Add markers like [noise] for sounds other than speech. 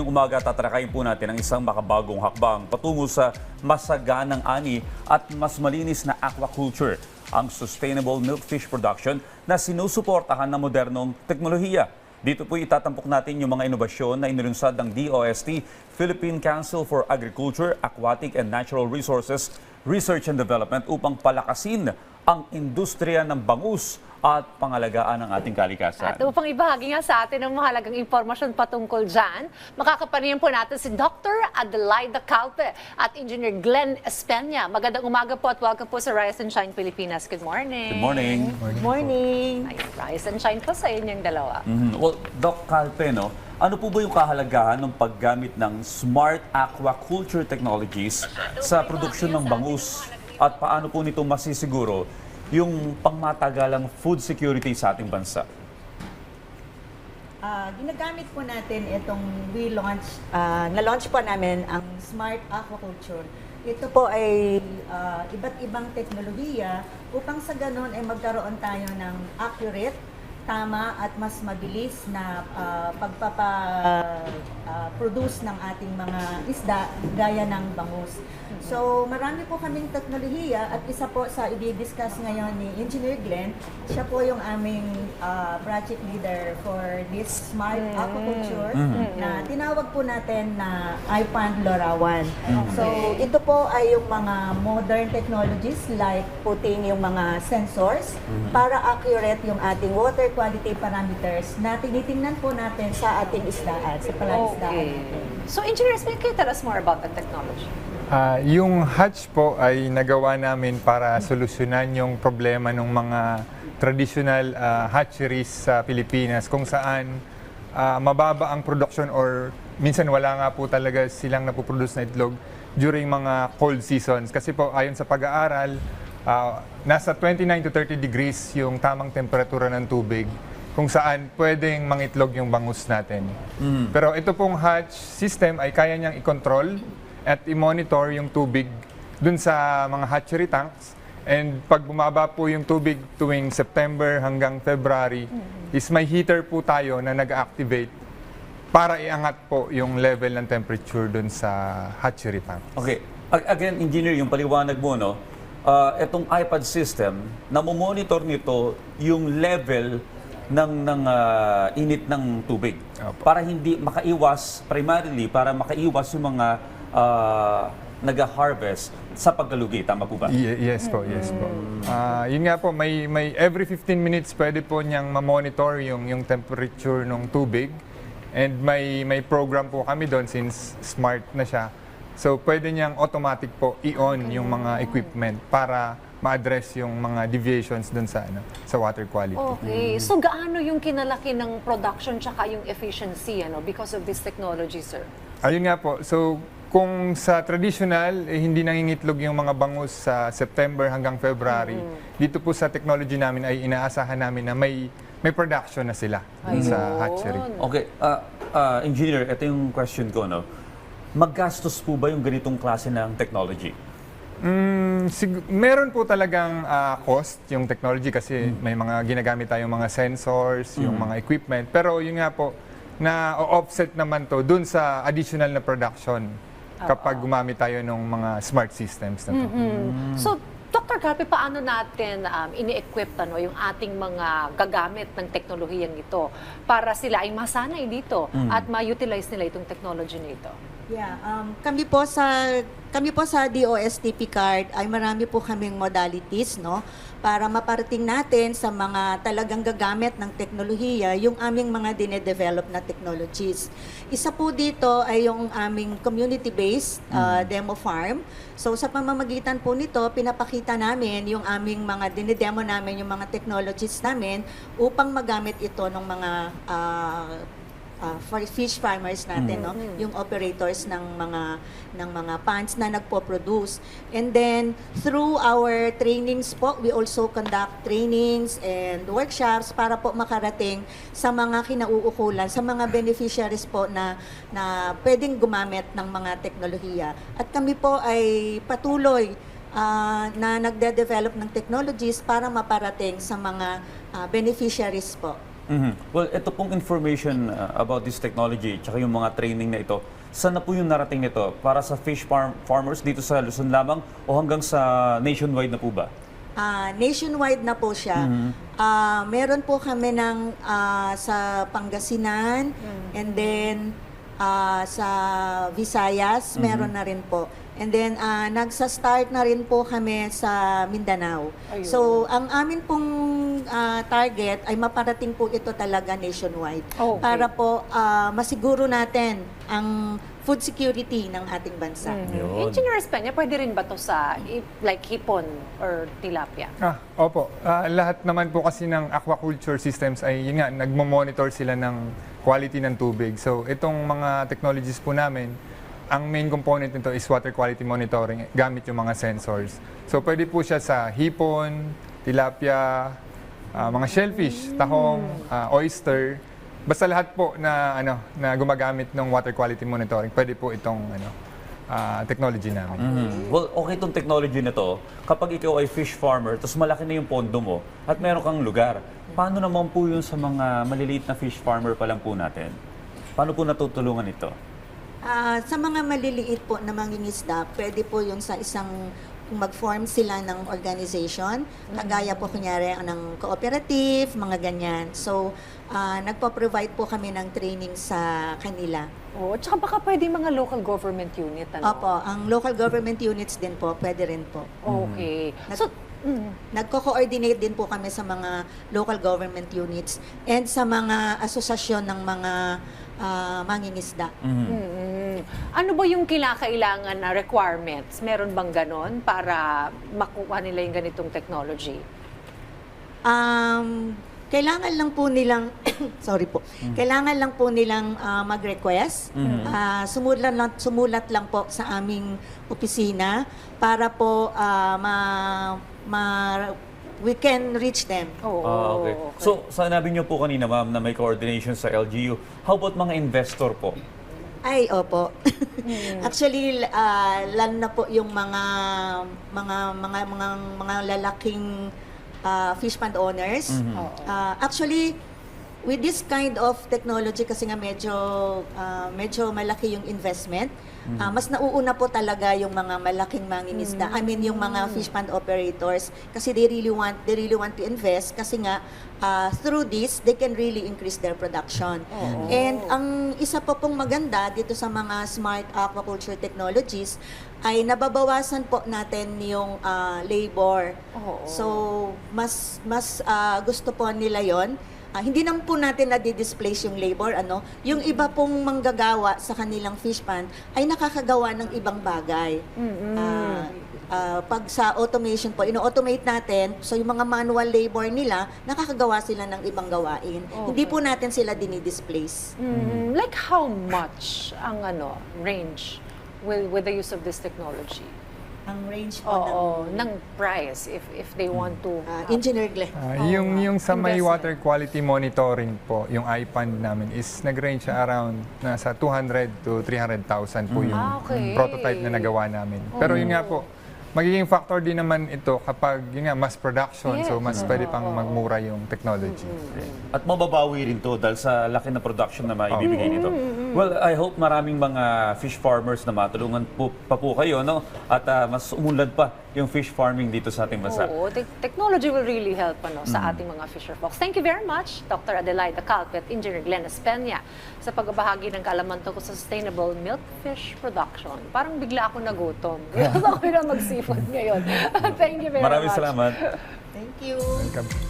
ngayong umaga tatalakayin po natin ang isang makabagong hakbang patungo sa masaganang ani at mas malinis na aquaculture, ang sustainable milk fish production na sinusuportahan ng modernong teknolohiya. Dito po itatampok natin yung mga inobasyon na inilunsad ng DOST, Philippine Council for Agriculture, Aquatic and Natural Resources, Research and Development upang palakasin ang industriya ng bangus at pangalagaan ng ating kalikasan. At upang ibahagi nga sa atin ang mahalagang impormasyon patungkol dyan, makakapanayan po natin si Dr. Adelaida Calpe at Engineer Glenn Espenya. Magandang umaga po at welcome po sa Rise and Shine Pilipinas. Good morning. Good morning. Morning. Ay, Rise and Shine po sa inyong dalawa. Mhm. Well, Doc Calpe, no? ano po ba yung kahalagahan ng paggamit ng smart aquaculture technologies sa produksyon ng bangus? At paano po nito masisiguro yung pangmatagalang food security sa ating bansa? Ah, ginagamit po natin itong we launch, ah, na-launch po namin ang Smart Aquaculture. Ito po ay ah, iba't ibang teknolohiya upang sa ganun ay magkaroon tayo ng accurate, tama at mas mabilis na ah, pagpapa-produce ng ating mga isda gaya ng bangus. So marami po kaming teknolohiya at isa po sa i-discuss ngayon ni Engineer Glenn, siya po yung aming ah, project leader for this smart aquaculture na tinawag po natin na iPond Lorawan. So ito po ay yung mga modern technologies like putting yung mga sensors para accurate yung ating water quality parameters na tinitingnan po natin sa ating isdaan, sa palaisdaan Okay. So, Engineer Espenya, can you tell us more about the technology? Ah, yung hatch po ay nagawa namin para solusyonan yung problema ng mga traditional ah, hatcheries sa Pilipinas kung saan ah, mababa ang production or minsan wala nga po talaga silang napoproduce na itlog during mga cold seasons. Kasi po ayon sa pag-aaral, ah, nasa 29 to 30 degrees yung tamang temperatura ng tubig kung saan pwedeng mangitlog yung bangus natin. Pero ito pong hatch system ay kaya niyang i-control at i-monitor yung tubig dun sa mga hatchery tanks. And pag bumaba po yung tubig tuwing September hanggang February, is may heater po tayo na nag-activate para iangat po yung level ng temperature dun sa hatchery tank. Okay. Again, engineer, yung paliwanag mo, no? Ah, itong iPad system, namomonitor nito yung level ng ng ah, init ng tubig Opo. para hindi makaiwas primarily para makaiwas yung mga ah, nag-harvest sa pagkalugi tama po ba? Ye- yes po, yes po. Ah, yun nga po, may, may every 15 minutes pwede po niyang ma-monitor yung, yung temperature ng tubig. And may, may program po kami doon since smart na siya. So pwede niyang automatic po i-on yung mga equipment para ma-address yung mga deviations doon sa, ano, sa water quality. Okay. So, gaano yung kinalaki ng production tsaka yung efficiency ano, because of this technology, sir? Ayun nga po. So, kung sa traditional, eh, hindi nangingitlog yung mga bangus sa September hanggang February, dito po sa technology namin ay inaasahan namin na may may production na sila dun sa hatchery. Okay, ah, ah, engineer, ito yung question ko, no? Maggastos po ba yung ganitong klase ng technology? Mm, sig- meron po talagang ah, cost yung technology kasi may mga ginagamit tayong mga sensors, yung mga equipment. Pero yun nga po, na offset naman to dun sa additional na production kapag gumamit tayo ng mga smart systems na to. So, Dr. Carpe, paano natin um, ini-equip ano, yung ating mga gagamit ng teknolohiyang ito para sila ay masanay dito at ma-utilize nila itong technology na ito? Yeah, um, kami po sa kami po sa DOSTP card ay marami po kaming modalities no para maparating natin sa mga talagang gagamit ng teknolohiya yung aming mga dine-develop na technologies. Isa po dito ay yung aming community-based uh, demo farm. So sa pamamagitan po nito, pinapakita namin yung aming mga dinidemo namin yung mga technologies namin upang magamit ito ng mga uh, uh, for fish farmers natin no? Yung operators ng mga ng mga ponds na nagpo-produce. And then through our trainings po we also conduct trainings and workshops para po makarating sa mga kinauukulan sa mga beneficiaries po na na pwedeng gumamit ng mga teknolohiya. At kami po ay patuloy ah, na nagde-develop ng technologies para maparating sa mga ah, beneficiaries po Mhm. Well, ito pong information uh, about this technology, tsaka yung mga training na ito, saan na po yung narating nito? Para sa fish farm farmers dito sa Luzon lamang o hanggang sa nationwide na po ba? Ah, nationwide na po siya. Ah, meron po kami ng ah, sa Pangasinan and then ah, sa Visayas, meron na rin po. And then ah, nagsa-start na rin po kami sa Mindanao. Ayun. So, ang amin pong ah, target ay maparating po ito talaga nationwide. Okay. Para po ah, masiguro natin ang food security ng ating bansa. Yun. Engineer Espanya, pwede rin ba to sa like hipon or tilapia? Ah, opo. Ah, lahat naman po kasi ng aquaculture systems ay yun nga, nagmo-monitor sila ng quality ng tubig. So, itong mga technologies po namin, ang main component nito is water quality monitoring gamit yung mga sensors. So, pwede po siya sa hipon, tilapia, ah, mga shellfish, tahong, ah, oyster. Basta lahat po na ano na gumagamit ng water quality monitoring, pwede po itong ano ah, technology namin. Mhm. Well, okay itong technology na to. Kapag ikaw ay fish farmer, tapos malaki na yung pondo mo at meron kang lugar, paano naman po yun sa mga maliliit na fish farmer pa lang po natin? Paano po natutulungan ito? Ah, sa mga maliliit po na mangingisda, pwede po yung sa isang mag-form sila ng organization, kagaya po kunyari ng cooperative, mga ganyan. So, ah, nagpo-provide po kami ng training sa kanila. Oo, tsaka baka pwede mga local government unit, ano? Opo, ang local government units din po, pwede rin po. Okay. Nag- So, mm, Nagko-coordinate din po kami sa mga local government units and sa mga asosasyon ng mga ah, mangingisda. Mm, ano ba yung kinakailangan na requirements? Meron bang ganon para makuha nila yung ganitong technology? Um, kailangan lang po nilang, [coughs] sorry po, kailangan lang po nilang ah, mag-request. Ah, sumulat, lang, sumulat lang po sa aming opisina para po ah, ma, ma, we can reach them. Oo. Ah, okay. So, sanabi niyo po kanina, ma'am, na may coordination sa LGU. How about mga investor po? Ay, opo. [laughs] Actually, ah, lalo na po yung mga mga mga mga mga lalaking ah, fish pond owners. Oo. Ah, actually, with this kind of technology kasi nga medyo ah, medyo malaki yung investment. ah, mas nauuna po talaga yung mga malaking mangingisda. I mean yung mga fish pond operators kasi they really want they really want to invest kasi nga ah, through this they can really increase their production. Oo. And ang isa pa pong maganda dito sa mga smart aquaculture technologies ay nababawasan po natin yung ah, labor. Oo. So mas mas ah, gusto po nila 'yon. Ah, hindi naman po natin na-displace yung labor ano. Yung iba pong manggagawa sa kanilang fish pond ay nakakagawa ng ibang bagay. Ah, ah, pag sa automation po, ino-automate natin, so yung mga manual labor nila, nakakagawa sila ng ibang gawain. Hindi po natin sila dinidisplace. Mm, like how much ang ano range with with the use of this technology? Ang range po Oo, ng ng price if if they want to. ah, Engineer Glenn. Ah, yung yung sa may water quality monitoring po, yung iPand namin is nag-range siya around nasa 200 to 300,000 po yung Ah, okay. prototype na nagawa namin. Pero yun nga po, magiging factor din naman ito kapag yun nga mass production. So mas pwede pang magmura yung technology. At mababawi rin to dahil sa laki na production na maibibigay nito. Well, I hope maraming mga fish farmers na matulungan po, pa po kayo, no? At ah, mas umunlad pa yung fish farming dito sa ating bansa. Oo, te- technology will really help ano, sa ating mga fisher folks. Thank you very much, Dr. Adelaida Calpe at Engineer Glenn Espenya sa pagbabahagi ng kaalaman tungkol sa sustainable milk fish production. Parang bigla ako nagutom. [laughs] Gusto ko na mag-seafood ngayon. [laughs] Thank you very Maraming much. salamat. Thank you. Welcome.